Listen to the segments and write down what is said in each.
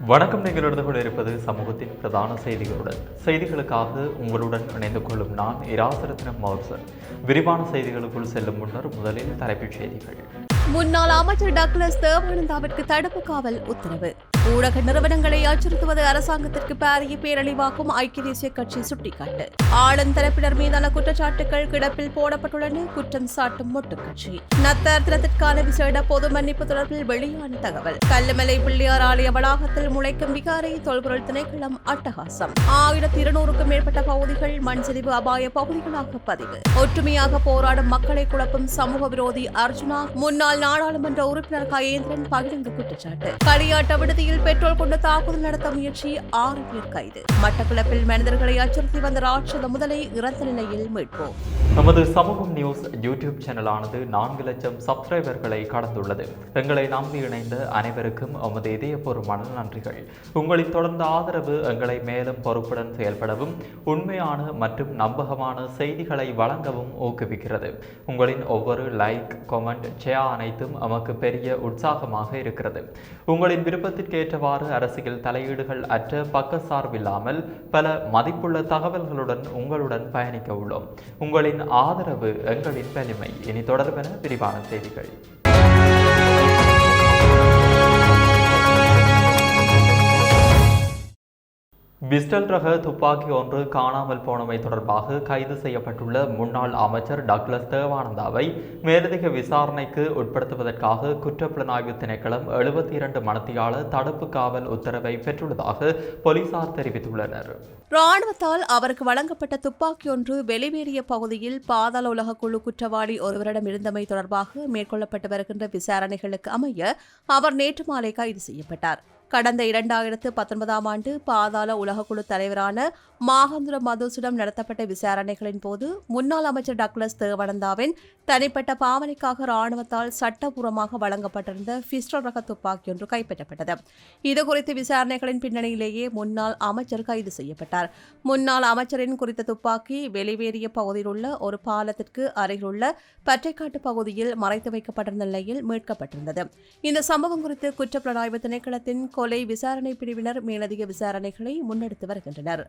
வணக்கம். நீங்கள் இருந்து கொண்டிருப்பது சமூகத்தின் பிரதான செய்திகளுடன். செய்திகளுக்காக உங்களுடன் இணைந்து கொள்ளும் நான் இராசரத்னம் மௌசர் விரிவான செய்திகளுக்குள் செல்லும் முன்னர் முதலில் தலைப்புச் செய்திகள். முன்னாள் அமைச்சர் டக்ளஸ் தேவானந்தாவிற்கு தடுப்பு காவல் உத்தரவு. ஊடக நிறுவனங்களை அச்சுறுத்துவது அரசாங்கத்திற்கு பாரிய பேரழிவாகும். ஐக்கிய தேசிய கட்சி சுட்டிக்காட்டு. ஆளும் தரப்பினர் மீதான குற்றச்சாட்டுகள் கிடப்பில் போடப்பட்டுள்ளன. குற்றம் சாட்டும் மொட்டு கட்சி. விசேட பொது மன்னிப்பு தொடர்பில் வெளியான தகவல். கல்லுமலை பிள்ளையார் ஆலய வளாகத்தில் முளைக்கும் விகாரை தொல்பொருள் திணைக்களம் அட்டகாசம். ஆயிரத்தி இருநூறுக்கும் மேற்பட்ட பகுதிகள் மண்சரிவு அபாய பகுதிகளாக பதிவு. ஒற்றுமையாக போராடும் மக்களை குழப்பும் சமூக விரோதி அர்ஜுனா முன்னாள் நாடாளுமன்ற உறுப்பினர் கயேந்திரன் பகிரங்க குற்றச்சாட்டு. களியாட்ட விடுதியில் பெட்ரோல் கொண்டு தாக்குதல் நடத்த முயற்சி ஆறு பேர் கைது. மட்டக்களப்பில் மனிதர்களை அச்சுறுத்தி வந்த ராட்சத முதலை இறந்த நிலையில் மீட்போம் நமது சமூகம் நியூஸ் யூடியூப் சேனலானது நான்கு லட்சம் சப்ஸ்கிரைபர்களை கடந்துள்ளது. எங்களை நம்பி இணைந்த அனைவருக்கும் எமது இதயபூர்வமான நன்றிகள். உங்களின் தொடர்ந்த ஆதரவு எங்களை மேலும் பொறுப்புடன் செயல்படவும் உண்மையான மற்றும் நம்பகமான செய்திகளை வழங்கவும் ஊக்குவிக்கிறது. உங்களின் ஒவ்வொரு லைக் கொமெண்ட் ஷேர் அனைத்தும் நமக்கு பெரிய உற்சாகமாக இருக்கிறது. உங்களின் விருப்பத்திற்கேற்றவாறு அரசியல் தலையீடுகள் அற்ற பக்கசார்பில்லாமல் பல மதிப்புள்ள தகவல்களுடன் உங்களுடன் பயணிக்க உள்ளோம். உங்களின் ஆதரவு எங்களின் வலிமை இனி தொடர்பென விரிவான செய்திகள். பிஸ்டல் ரக துப்பாக்கி ஒன்று காணாமல் போனமை தொடர்பாக கைது செய்யப்பட்டுள்ள முன்னாள் அமைச்சர் டக்ளஸ் தேவானந்தாவை மேலதிக விசாரணைக்கு உட்படுத்துவதற்காக குற்றப்புலனாய்வு திணைக்களம் எழுபத்தி இரண்டு மணத்தியாள தடுப்பு காவல் உத்தரவை பெற்றுள்ளதாக போலீசார் தெரிவித்துள்ளனர். ராணுவத்தால் அவருக்கு வழங்கப்பட்ட துப்பாக்கி ஒன்று வெளிவேறிய பகுதியில் பாதாள உலக குழு குற்றவாளி ஒருவரிடம் இருந்தமை தொடர்பாக மேற்கொள்ளப்பட்டு வருகின்ற விசாரணைகளுக்கு அமைய அவர் நேற்று மாலை கைது செய்யப்பட்டார். கடந்த இரண்டாயிரத்து பத்தொன்பதாம் ஆண்டு பாதாள உலகக்குழு தலைவரான மாகந்துர மதுசிடம் நடத்தப்பட்ட விசாரணைகளின் போது முன்னாள் அமைச்சர் டக்ளஸ் தேவானந்தாவின் தனிப்பட்ட பாவனைக்காக ராணுவத்தால் சட்டபூர்வமாக வழங்கப்பட்டிருந்த பிஸ்டல் ரக துப்பாக்கி ஒன்று கைப்பற்றப்பட்டது. இதுகுறித்து விசாரணைகளின் பின்னணியிலேயே முன்னாள் அமைச்சர் கைது செய்யப்பட்டார். முன்னாள் அமைச்சரின் குறித்த துப்பாக்கி வெளிவேறிய பகுதியில் உள்ள ஒரு பாலத்திற்கு அருகிலுள்ள பற்றைக்காட்டு பகுதியில் மறைத்து வைக்கப்பட்டிருந்த நிலையில் மீட்கப்பட்டிருந்தது. இந்த சம்பவம் குறித்து குற்றப்புலனாய்வு திணைக்களத்தின் கொலை விசாரணை பிரிவினர் மேலதிக விசாரணைகளை முன்னெடுத்து வருகின்றனர்.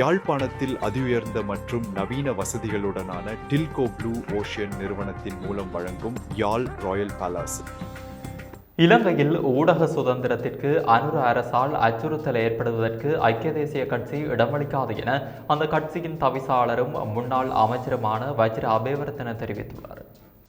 யாழ்ப்பாணத்தில் அதிஉயர்ந்த மற்றும் நவீன வசதிகளுடனான டில்கோ ப்ளூ ஓஷியன் நிறுவனத்தின் மூலம் வழங்கும் யாழ் ராயல் பேலஸ். இலங்கையில் ஊடக சுதந்திரத்திற்கு அனுர அரசால் அச்சுறுத்தல் ஏற்படுவதற்கு ஐக்கிய தேசிய கட்சி இடமளிக்காது என அந்த கட்சியின் தவிசாளரும் முன்னாள் அமைச்சருமான வஜ்ர அபேவர்த்தன தெரிவித்துள்ளார்.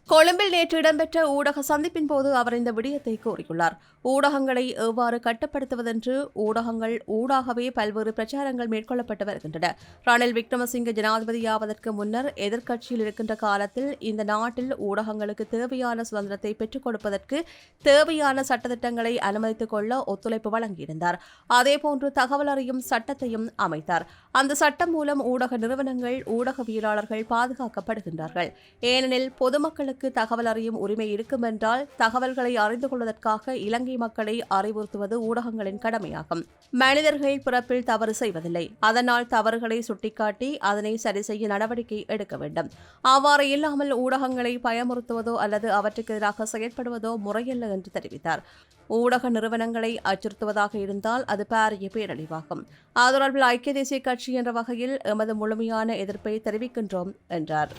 கொழும்பில் நேற்று இடம்பெற்ற ஊடக சந்திப்பின் போது அவர் இந்த விடயத்தை கூறியுள்ளார். ஊடகங்களை எவ்வாறு கட்டுப்படுத்துவதென்று ஊடகங்கள் ஊடாகவே பல்வேறு பிரச்சாரங்கள் மேற்கொள்ளப்பட்டு வருகின்றன. ரணில் விக்ரமசிங்க ஜனாதிபதியாவதற்கு முன்னர் எதிர்க்கட்சியில் இருக்கின்ற காலத்தில் இந்த நாட்டில் ஊடகங்களுக்கு தேவையான சுதந்திரத்தை பெற்றுக் கொடுப்பதற்கு தேவையான சட்டத்திட்டங்களை அனுமதித்துக் கொள்ள ஒத்துழைப்பு வழங்கியிருந்தார். அதேபோன்று தகவல் அறியும் சட்டத்தையும் அமைத்தார். அந்த சட்டம் மூலம் ஊடக நிறுவனங்கள் ஊடகவியலாளர்கள் பாதுகாக்கப்படுகின்றார்கள். ஏனெனில் பொதுமக்களுக்கு தகவல் அறியும் உரிமை இருக்கும் என்றால் தகவல்களை அறிந்து கொள்வதற்காக இலங்கை மக்களை அறிவுறுத்துவது ஊடகங்களின் கடமையாகும். மனிதர்கள் பிறப்பில் தவறு செய்வதில்லை. அதனால் தவறுகளை சுட்டிக்காட்டி அதனை சரி செய்ய நடவடிக்கை எடுக்க வேண்டும். அவ்வாறு இல்லாமல் ஊடகங்களை பயமுறுத்துவதோ அல்லது அவற்றுக்கு எதிராக செயற்படுவதோ முறையல்ல என்று தெரிவித்தார். ஊடக நிறுவனங்களை அச்சுறுத்துவதாக இருந்தால் அது பாரிய பேரழிவாகும். அது தொடர்பில் ஐக்கிய தேசிய கட்சி என்ற வகையில் எமது முழுமையான எதிர்ப்பை தெரிவிக்கின்றோம் என்றார்.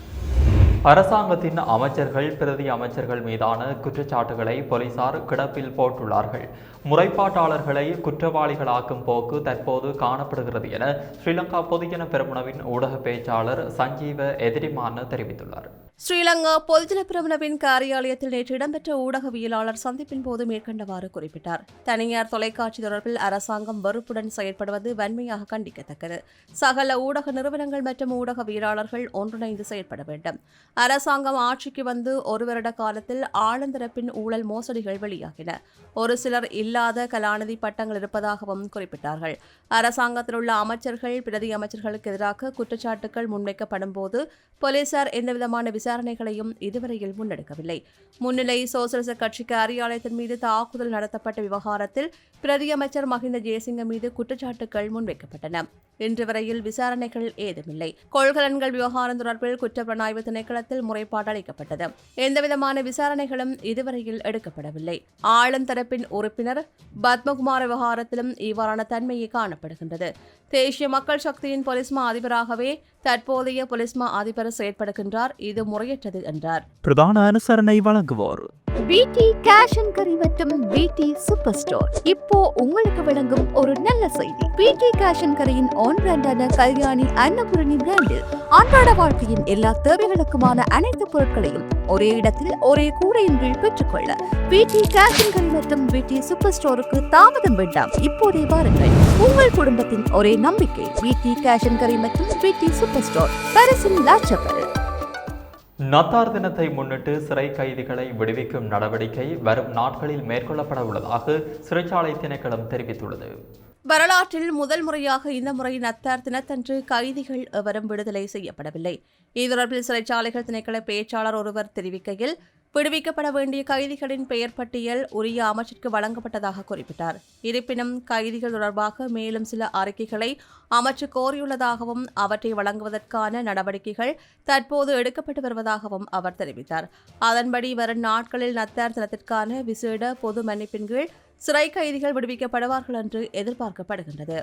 அரசாங்கத்தின் அமைச்சர்கள் பிரதி அமைச்சர்கள் மீதான குற்றச்சாட்டுகளை போலீசார் கிடப்பில் போட்டுள்ளார்கள். முறைப்பாட்டாளர்களை குற்றவாளிகளாக்கும் போக்கு தற்போது காணப்படுகிறது என ஸ்ரீலங்கா பொதுஜன பெருமுனவின் ஊடக பேச்சாளர் சஞ்சீவ எதிரிமான தெரிவித்துள்ளார். ஸ்ரீலங்கா பொதுஜன பிரமுனவின் காரியாலயத்தில் நேற்று இடம்பெற்ற ஊடகவியலாளர் சந்திப்பின் போது மேற்கண்டவாறு குறிப்பிட்டார். தனியார் தொலைக்காட்சி தொடர்பில் அரசாங்கம் வெறுப்புடன் செயற்படுவது வன்மையாக கண்டிக்கத்தக்கது. சகல ஊடக நிறுவனங்கள் மற்றும் ஊடகவியலாளர்கள் ஒன்றிணைந்து செயற்பட வேண்டும். அரசாங்கம் ஆட்சிக்கு வந்து ஒரு வருட காலத்தில் ஆழ்ந்தரப்பின் ஊழல் மோசடிகள் வெளியாகின. ஒரு சிலர் இல்லாத கலாநிதி பட்டங்கள் இருப்பதாகவும் குறிப்பிட்டார்கள். அரசாங்கத்தில் உள்ள அமைச்சர்கள் பிரதி அமைச்சர்களுக்கு எதிராக குற்றச்சாட்டுகள் முன்வைக்கப்படும் போது போலீசார் எந்தவிதமான விசாரணைகளையும் இதுவரையில் முன்னெடுக்கவில்லை. முன்னிலை சோசலிச கட்சிக்கு அரியாலயத்தின் மீது தாக்குதல் நடத்தப்பட்ட விவகாரத்தில் பிரதியமைச்சர் மஹிந்த ஜெயசிங்க மீது குற்றச்சாட்டுகள் முன்வைக்கப்பட்டன. இன்று வரையில் விசாரணைகள் ஏதுமில்லை. கொள்கலன்கள் விவகாரம் தொடர்பில் குற்றப்புலனாய்வு திணைக்களத்தில் முறைப்பாடு அளிக்கப்பட்டது. எந்தவிதமான விசாரணைகளும் இதுவரையில் எடுக்கப்படவில்லை. ஆளும் தரப்பின் உறுப்பினர் பத்மகுமார் விவகாரத்திலும் இவ்வாறான தன்மையை காணப்படுகின்றது. தேசிய மக்கள் சக்தியின் பொலிஸ்மா அதிபராகவே தற்போதைய பொலிஸ்மா அதிபர் செயற்படுகின்றார். இது முறையற்றது என்றார். பிரதான அனுசரணை வழங்குவோர். பிடி கேஷ் அண்ட் கரி மற்றும் பிடி சூப்பர் ஸ்டோர் இப்போ உங்களுக்கு வழங்கும் ஒரு நல்ல செய்தி. பிடி கேஷ் அண்ட் கரியின் ஆன் பிராண்டான கல்யாணி அன்னபூரணி பிராண்டில் அன்றாட வாழ்க்கையின் எல்லா தேவைகளுக்குமான அனைத்து பொருட்களையும் ஒரே இடத்தில் ஒரே கூடையின் கீழ் பெற்றுக்கொள்ள பிடி கேஷ் அண்ட் கரி மற்றும் பிடி சூப்பர் ஸ்டோருக்கு தாமதம் வேண்டாம். இப்போதே வாருங்கள். உங்கள் குடும்பத்தின் ஒரே நம்பிக்கை பிடி கேஷ் அண்ட் கரி மற்றும் பிடி சூப்பர் ஸ்டோர் பரிசின் லாச்சப்பல் நத்தார் தினத்தை முன்னிட்டு சிறை கைதிகளை விடுவிக்கும் நடவடிக்கை வரும் நாட்களில் மேற்கொள்ளப்பட உள்ளதாக சிறைச்சாலை திணைக்களம் தெரிவித்துள்ளது. வரலாற்றில் முதல் முறையாக இந்த முறை நத்தார் தினத்தன்று கைதிகள் எவரும் விடுதலை செய்யப்படவில்லை. இது தொடர்பில் சிறைச்சாலைகள் திணைக்கள பேச்சாளர் ஒருவர் தெரிவிக்கையில் விடுவிக்கப்பட வேண்டிய கைதிகளின் பெயர் பட்டியல் உரிய அமைச்சிற்கு வழங்கப்பட்டதாக குறிப்பிட்டார். இருப்பினும் கைதிகள் தொடர்பாக மேலும் சில அறிக்கைகளை அமைச்சு கோரியுள்ளதாகவும் அவற்றை வழங்குவதற்கான நடவடிக்கைகள் தற்போது எடுக்கப்பட்டு வருவதாகவும் அவர் தெரிவித்தார். அதன்படி வரும் நாட்களில் நத்தார் தினத்திற்கான விசேட பொது மன்னிப்பின் கீழ் சிறை கைதிகள் விடுவிக்கப்படுவார்கள் என்று எதிர்பார்க்கப்படுகின்றது.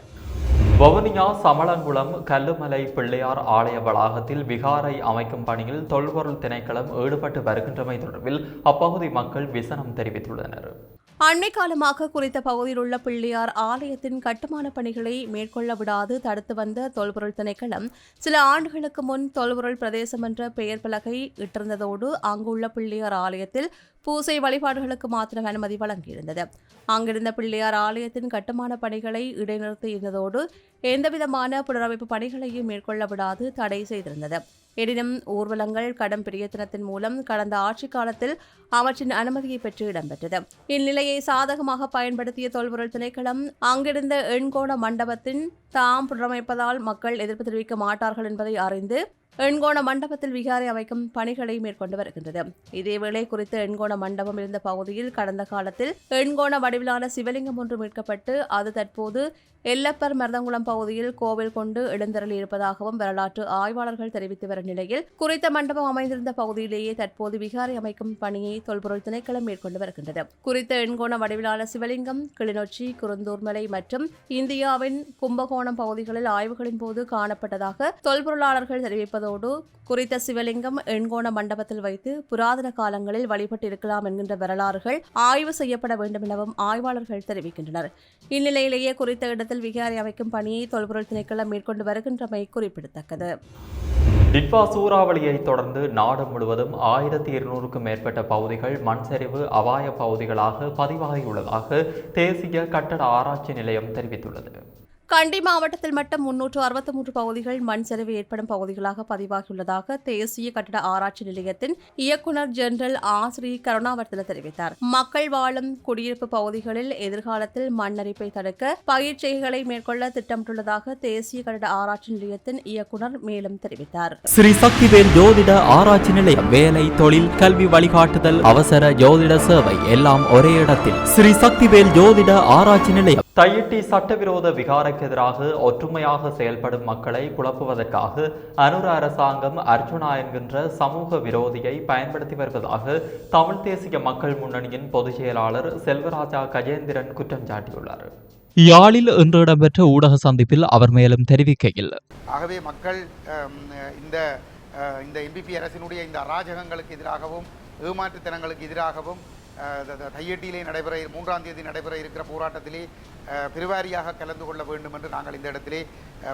வவுனியா சமளங்குளம் கல்லுமலை பிள்ளையார் ஆலய வளாகத்தில் விகாரை அமைக்கும் பணியில் தொல்பொருள் திணைக்களம் ஈடுபட்டு வருகின்றமை தொடர்பில் அப்பகுதி மக்கள் விசனம் தெரிவித்துள்ளனர். அண்மை காலமாக குறித்த பகுதியில் உள்ள பிள்ளையார் ஆலயத்தின் கட்டுமான பணிகளை மேற்கொள்ள விடாது தடுத்து வந்த தொல்பொருள் திணைக்களம் சில ஆண்டுகளுக்கு முன் தொல்பொருள் பிரதேசம் என்ற பெயர் பலகை இட்டிருந்ததோடு அங்குள்ள பிள்ளையார் ஆலயத்தில் பூசை வழிபாடுகளுக்கு மாத்திரம் அனுமதி வழங்கியிருந்தது. அங்கிருந்த பிள்ளையார் ஆலயத்தின் கட்டுமான பணிகளை இடைநிறுத்தியிருந்ததோடு எந்தவிதமான புனரமைப்பு பணிகளையும் மேற்கொள்ள விடாது தடை செய்திருந்தது. எனினும் ஊர்வலங்கள் கடம் பிரியத்தனத்தின் மூலம் கடந்த ஆட்சி காலத்தில் அவற்றின் அனுமதியை பெற்று இடம்பெற்றது. இந்நிலையை சாதகமாக பயன்படுத்திய தொல்பொருள் திணைக்களம் அங்கிருந்த எண்கோண மண்டபத்தின் தாம் புனரமைப்பதால் மக்கள் எதிர்ப்பு தெரிவிக்க மாட்டார்கள் என்பதை அறிந்து எண்கோண மண்டபத்தில் விகாரை அமைக்கும் பணிகளை மேற்கொண்டு வருகின்றது. இதேவேளை குறித்த எண்கோண மண்டபம் இருந்த பகுதியில் கடந்த காலத்தில் எண்கோண வடிவிலான சிவலிங்கம் ஒன்று மீட்கப்பட்டு அது தற்போது எல்லப்பர் மருதங்குளம் பகுதியில் கோவில் கொண்டு எழுந்தருளி இருப்பதாகவும் வரலாற்று ஆய்வாளர்கள் தெரிவித்து வரும் நிலையில் குறித்த மண்டபம் அமைந்திருந்த பகுதியிலேயே தற்போது விகாரை அமைக்கும் பணியை தொல்பொருள் திணைக்களம் மேற்கொண்டு வருகின்றது. குறித்த எண்கோண வடிவிலான சிவலிங்கம் கிளிநொச்சி குருந்தூர்மலை மற்றும் இந்தியாவின் கும்பகோணம் பகுதிகளில் ஆய்வுகளின் போது காணப்பட்டதாக தொல்பொருளாளர்கள் தெரிவிப்பது தெரிவிப்பதோடு குறித்த சிவலிங்கம் எண்கோண மண்டபத்தில் வைத்து புராதன காலங்களில் வழிபட்டிருக்கலாம் என்கின்ற வரலாறுகள் ஆய்வு செய்யப்பட வேண்டும் எனவும் ஆய்வாளர்கள் தெரிவிக்கின்றனர். இந்நிலையிலேயே குறித்த இடத்தில் விகாரை அமைக்கும் பணியை தொல்பொருள் திணைக்களம் மேற்கொண்டு வருகின்றமை குறிப்பிடத்தக்கது. டிட்வா சூறாவளியை தொடர்ந்து நாடு முழுவதும் ஆயிரத்தி இருநூறுக்கும் மேற்பட்ட பகுதிகள் மண்சரிவு அபாய பகுதிகளாக பதிவாகியுள்ளதாக தேசிய கட்டட ஆராய்ச்சி நிலையம் தெரிவித்துள்ளது. கண்டி மாவட்டத்தில் மட்டும் முன்னூற்று அறுபத்தி மூன்று பகுதிகள் மண் சரிவு ஏற்படும் பகுதிகளாக பதிவாகியுள்ளதாக தேசிய கட்டட ஆராய்ச்சி நிலையத்தின் இயக்குநர் ஜெனரல் ஆசிரி கருணாவர்த்தன தெரிவித்தார். மக்கள் வாழும் குடியிருப்பு பகுதிகளில் எதிர்காலத்தில் மண் அரிப்பை தடுக்க பயிற்சிகளை மேற்கொள்ள திட்டமிட்டுள்ளதாக தேசிய கட்டட ஆராய்ச்சி நிலையத்தின் இயக்குநர் மேலும் தெரிவித்தார். ஸ்ரீ சக்திவேல் ஜோதிட ஆராய்ச்சி நிலையம் வேலை தொழில் கல்வி வழிகாட்டுதல் அவசர ஜோதிட சேவை எல்லாம் ஒரே இடத்தில். ஸ்ரீ சக்திவேல் ஜோதிட ஆராய்ச்சி நிலையம் தையிட்டி சட்டவிரோத விகாரைக்கு எதிராக ஒற்றுமையாக செயல்படும் மக்களை குழப்புவதற்காக அனுர அரசாங்கம் அர்ஜுனா என்கின்ற சமூக விரோதியை பயன்படுத்தி வருவதாக தமிழ் தேசிய மக்கள் முன்னணியின் பொதுச் செயலாளர் செல்வராஜா கஜேந்திரன் குற்றம் சாட்டியுள்ளார். யாழில் இன்று இடம்பெற்ற ஊடக சந்திப்பில் அவர் மேலும் தெரிவிக்கையில் ஆகவே மக்கள் இந்த இந்த என்பிபி அரசினுடைய இந்த அராஜகங்களுக்கு எதிராகவும் ஏமாற்றுத்தனங்களுக்கு எதிராகவும் தையட்டியிலே நடைபெற மூன்றாம் தேதி நடைபெற இருக்கிற போராட்டத்திலே பெருவாரியாக கலந்து கொள்ள வேண்டும் என்று நாங்கள் இந்த இடத்திலே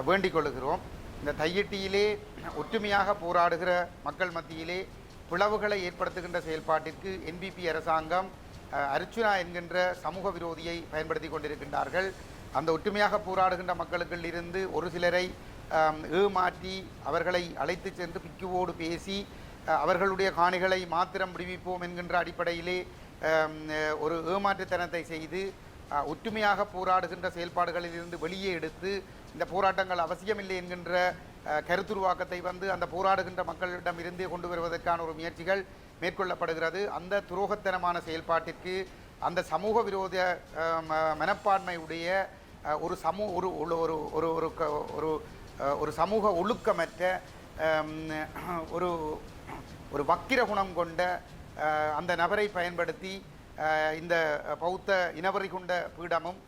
வேண்டிக் கொள்கிறோம் இந்த தையட்டியிலே ஒற்றுமையாக போராடுகிற மக்கள் மத்தியிலே பிளவுகளை ஏற்படுத்துகின்ற செயல்பாட்டிற்கு என்பிபி அரசாங்கம் அர்ச்சுனா என்கின்ற சமூக விரோதியை பயன்படுத்தி கொண்டிருக்கின்றார்கள். அந்த ஒற்றுமையாக போராடுகின்ற மக்களுக்குள் இருந்து ஒரு சிலரை ஏமாற்றி அவர்களை அழைத்து சென்று பிக்குவோடு பேசி அவர்களுடைய காணிகளை மாத்திரம் விடுவிப்போம் என்கின்ற அடிப்படையிலே ஒரு ஏமாற்றுத்தனத்தை செய்து ஒற்றுமையாக போராடுகின்ற செயல்பாடுகளில் இருந்து வெளியே எடுத்து இந்த போராட்டங்கள் அவசியமில்லை என்கின்ற கருத்துருவாக்கத்தை வந்து அந்த போராடுகின்ற மக்களிடம் இருந்தே கொண்டு வருவதற்கான ஒரு முயற்சிகள் மேற்கொள்ளப்படுகிறது. அந்த துரோகத்தனமான செயல்பாட்டிற்கு அந்த சமூக விரோத ம- மனப்பான்மையுடைய ஒரு சமூக ஒரு ஒரு ஒரு ஒரு ஒரு க- ஒரு ஒரு சமூக ஒழுக்கமற்ற ஒரு ஒரு வக்கிர குணம் கொண்ட அந்த நபரை பயன்படுத்தி இந்த பௌத்த இனவரி கொண்ட பீடமும்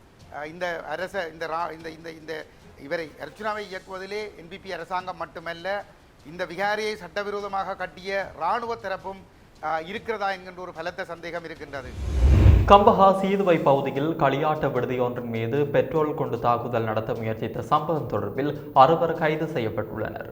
இந்த அரச இந்த ரா இந்த இந்த இந்த இவரை அர்ச்சுனாவை இயக்குவதிலே என்பிபி அரசாங்கம் மட்டுமல்ல இந்த விகாரியை சட்டவிரோதமாக கட்டிய இராணுவ தரப்பும் இருக்கிறதா என்கின்ற ஒரு பலத்த சந்தேகம் இருக்கின்றது. கம்பஹா சீதுவை பகுதியில் களியாட்ட விடுதி ஒன்றின் மீது பெட்ரோல் கொண்டு தாக்குதல் நடத்த முயற்சித்த சம்பவம் தொடர்பில் அறுவர் கைது செய்யப்பட்டுள்ளனர்.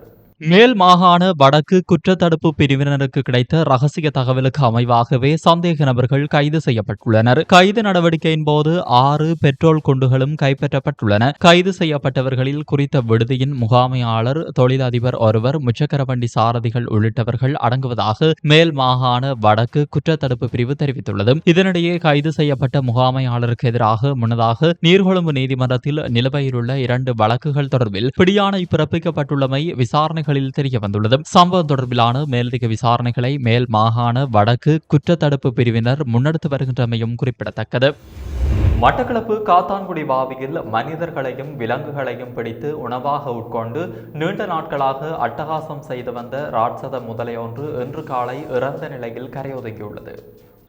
மேல் மாகாண வடக்கு குற்றத்தடுப்பு பிரிவினருக்கு கிடைத்த ரகசிய தகவலுக்கு அமைவாகவே சந்தேக நபர்கள் கைது செய்யப்பட்டுள்ளனர். கைது நடவடிக்கையின் போது ஆறு பெட்ரோல் குண்டுகளும் கைப்பற்றப்பட்டுள்ளன. கைது செய்யப்பட்டவர்களில் குறித்த விடுதியின் முகாமையாளர் தொழிலதிபர் ஒருவர் முச்சக்கரவண்டி சாரதிகள் உள்ளிட்டவர்கள் அடங்குவதாக மேல் மாகாண வடக்கு குற்றத்தடுப்பு பிரிவு தெரிவித்துள்ளது. இதனிடையே கைது செய்யப்பட்ட முகாமையாளருக்கு எதிராக முன்னதாக நீர்கொழும்பு நீதிமன்றத்தில் நிலுவையில் உள்ள இரண்டு வழக்குகள் தொடர்பில் பிடியாணை பிறப்பிக்கப்பட்டுள்ளமை விசாரணைகள் தெரிய வந்துள்ளது சம்பவம் தொடர்பிலான மேலதிக விசாரணைகளை மேல் மாகாண வடக்கு குற்றத்தடுப்பு பிரிவினர் முன்னெடுத்து வருகின்றமையும் குறிப்பிடத்தக்கது. மட்டக்களப்பு காத்தான்குடி வாவியில் மனிதர்களையும் விலங்குகளையும் பிடித்து உணவாக உட்கொண்டு நீண்ட நாட்களாக அட்டகாசம் செய்து வந்த ராட்சத முதலை ஒன்று இன்று காலை இறந்த நிலையில் கரையொதுங்கியுள்ளது.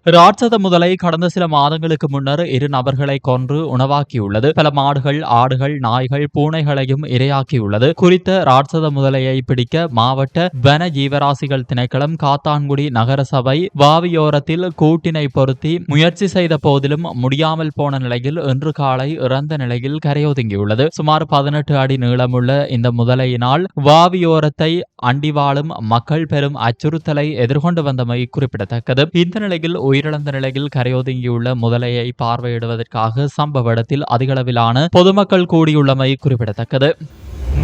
ராட்சத முதலை கடந்த சில மாதங்களுக்கு முன்னர் இரு நபர்களை கொன்று உணவாக்கியுள்ளது. பல மாடுகள் ஆடுகள் நாய்கள் பூனைகளையும் இரையாக்கியுள்ளது. குறித்த ராட்சத முதலையை பிடிக்க மாவட்ட வன ஜீவராசிகள் திணைக்களம் காத்தான்குடி நகரசபை வாவியோரத்தில் கூட்டினை பொருத்தி முயற்சி செய்த போதிலும் முடியாமல் போன நிலையில் இன்று காலை இறந்த நிலையில் கரையொதுங்கியுள்ளது. சுமார் பதினெட்டு அடி நீளமுள்ள இந்த முதலையினால் வாவியோரத்தை அண்டி வாழும் மக்கள் பெரும் அச்சுறுத்தலை எதிர்கொண்டு வந்தமை குறிப்பிடத்தக்கது. இந்த நிலையில் உயிரிழந்த நிலையில் கரையொதுங்கியுள்ள முதலையை பார்வையிடுவதற்காக சம்பவ இடத்தில் அதிகளவிலான பொதுமக்கள் கூடியுள்ளமை குறிப்பிடத்தக்கது.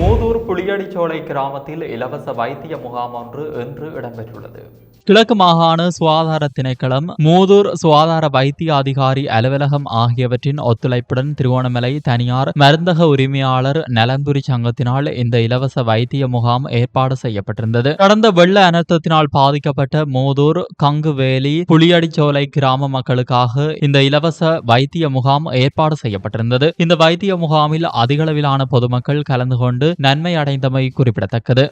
மூதூர் புளியடிச்சோலை கிராமத்தில் இலவச வைத்திய முகாம் ஒன்று இன்று இடம்பெற்றுள்ளது. கிழக்கு மாகாண சுகாதார திணைக்களம் மூதூர் சுகாதார வைத்திய அதிகாரி அலுவலகம் ஆகியவற்றின் ஒத்துழைப்புடன் திருவோணமலை தனியார் மருந்தக உரிமையாளர் நலன்புரி சங்கத்தினால் இந்த இலவச வைத்திய முகாம் ஏற்பாடு செய்யப்பட்டிருந்தது. கடந்த வெள்ள அனர்த்தத்தினால் பாதிக்கப்பட்ட மூதூர் கங்குவேலி புளியடிச்சோலை கிராம மக்களுக்காக இந்த இலவச வைத்திய முகாம் ஏற்பாடு செய்யப்பட்டிருந்தது. இந்த வைத்திய முகாமில் அதிகளவிலான பொதுமக்கள் கலந்து கொண்டு நன்மை அடைந்தமை குறிப்பிடத்தக்கது.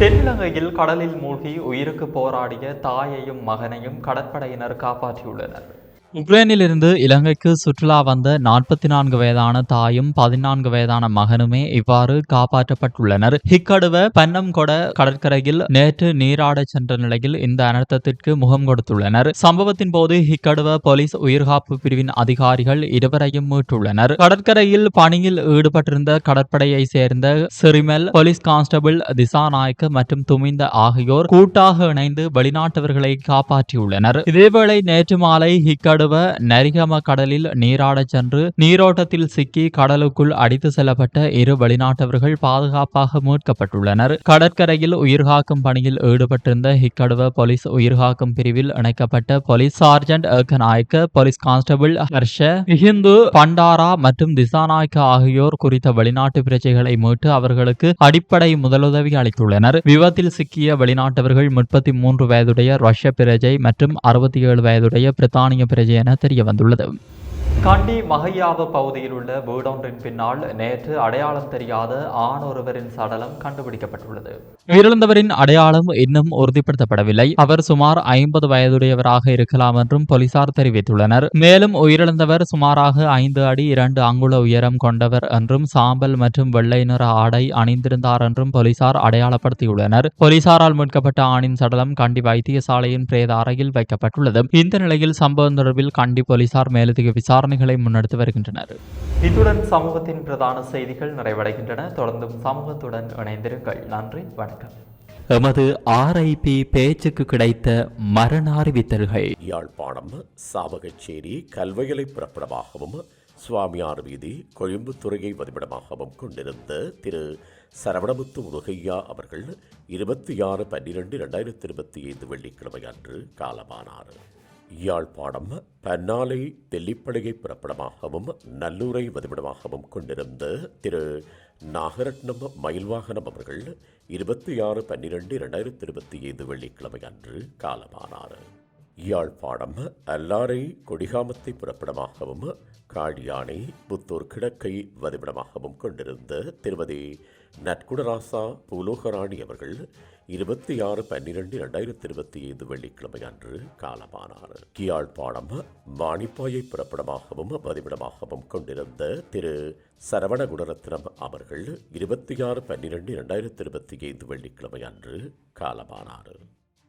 தென்னிலங்கையில் கடலில் மூழ்கி உயிருக்கு போராடிய தாயையும் மகனையும் கடற்படையினர் காப்பாற்றியுள்ளனர். உக்ரைனிலிருந்து இலங்கைக்கு சுற்றுலா வந்த நாற்பத்தி நான்கு வயதான தாயும் பதினான்கு வயதான மகனுமே இவ்வாறு காப்பாற்றப்பட்டுள்ளனர். ஹிக்கடுவ பன்னம்கொட கடற்கரையில் நேற்று நீராட சென்ற நிலையில் இந்த அனர்த்தத்திற்கு முகம் கொடுத்துள்ளனர். சம்பவத்தின் போது ஹிக்கடுவ போலீஸ் உயிர்காப்பு பிரிவின் அதிகாரிகள் இருவரையும் மீட்டுள்ளனர். கடற்கரையில் பணியில் ஈடுபட்டிருந்த கடற்படையை சேர்ந்த சிறிமல் போலீஸ் கான்ஸ்டபிள் திசாநாயக்க மற்றும் துமிந்த ஆகியோர் கூட்டாக இணைந்து வெளிநாட்டவர்களை காப்பாற்றியுள்ளனர். இதேவேளை நேற்று மாலை ஹிக்கடுவ நரிகம கடலில் நீராடச் சென்று நீரோட்டத்தில் சிக்கி கடலுக்குள் அடித்து செல்லப்பட்ட இரு வெளிநாட்டவர்கள் பாதுகாப்பாக மீட்கப்பட்டுள்ளனர். கடற்கரையில் உயிர்காக்கும் பணியில் ஈடுபட்டிருந்த ஹிக்கடுவ போலீஸ் உயிர்காக்கும் பிரிவில் இணைக்கப்பட்ட police sergeant Ekanayake police constable Harsha மிகுந்து பண்டாரா மற்றும் திசாநாயக்க ஆகியோர் குறித்த வெளிநாட்டு பிரஜைகளை மீட்டு அவர்களுக்கு அடிப்படை முதலுதவி அளித்துள்ளனர். விபத்தில் சிக்கிய வெளிநாட்டவர்கள் முப்பத்தி மூன்று வயதுடைய ரஷ்ய பிரஜை மற்றும் அறுபத்தி ஏழு வயதுடைய பிரித்தானிய பிரஜை என தெரிய வந்துள்ளது கண்டி மகையாவு பகுதியில் உள்ள வீடொன்றின் பின்னால் நேற்று அடையாளம் தெரியாத ஆண் ஒருவரின் சடலம் கண்டுபிடிக்கப்பட்டுள்ளது. உயிரிழந்தவரின் அடையாளம் இன்னும் உறுதிப்படுத்தப்படவில்லை. அவர் சுமார் ஐம்பது வயதுடையவராக இருக்கலாம் என்றும் போலீசார் தெரிவித்துள்ளனர். மேலும் உயிரிழந்தவர் சுமாராக ஐந்து அடி இரண்டு அங்குல உயரம் கொண்டவர் என்றும் சாம்பல் மற்றும் வெள்ளை நிற ஆடை அணிந்திருந்தார் என்றும் போலீசார் அடையாளப்படுத்தியுள்ளனர். போலீசாரால் மீட்கப்பட்ட ஆணின் சடலம் கண்டி வைத்தியசாலையின் பிரேத அறையில் வைக்கப்பட்டுள்ளது. இந்த நிலையில் சம்பவம் தொடர்பில் கண்டி போலீசார் மேலதிக விசாரணைகளை முன்னெடுத்து வருகின்றனர். இத்துடன் சமூகத்தின் பிரதான செய்திகள் நிறைவடைகின்றன. தொடர்ந்தும் சமூகத்துடன் இணைந்திருங்கள். நன்றி. வணக்கம். எமது ஆர்ஐபி பேச்சுக்கு கிடைத்த மரண அறிவித்தல்கள். யாழ்ப்பாணம் சாவகச்சேரி கல்வயலை புறப்படமாகவும் சுவாமியார் வீதி கொழும்புத்துறையை வதிவிடமாகவும் கொண்டிருந்த திரு. சரவணமுத்து முருகையா அவர்கள் இருபத்தி ஆறு பன்னிரெண்டு இரண்டாயிரத்தி இருபத்தி ஐந்து வெள்ளிக்கிழமை அன்று காலமானார். யாழ்ப்பாணம் பன்னாலை தெல்லிப்படையை புறப்படமாகவும் நல்லூரை வதிவிடமாகவும் கொண்டிருந்த திரு. நாகரட்னம் மயில்வாகனம் அவர்கள் இருபத்தி ஆறு பன்னிரெண்டு இரண்டாயிரத்தி இருபத்தி ஐந்து வெள்ளிக்கிழமை அன்று காலமானார். யாழ்ப்பாணம் அல்லாரை கொடிகாமத்தை புறப்படமாகவும் காடியானை புத்தூர் கிழக்கை வதிவிடமாகவும் கொண்டிருந்த திருமதி நட்குடராசா பூலோகராணி அவர்கள் இருபத்தி ஆறு பன்னிரெண்டு இரண்டாயிரத்தி இருபத்தி ஐந்து வெள்ளிக்கிழமை அன்று காலமானார். கியாழ்ப்பாணம் மாணிப்பாயை புறப்படமாகவும் வதிவிடமாகவும் கொண்டிருந்த திரு சரவண குணரத்னம் அவர்கள் இருபத்தி ஆறு பன்னிரெண்டு இரண்டாயிரத்தி இருபத்தி ஐந்து வெள்ளிக்கிழமை அன்று காலமானார்.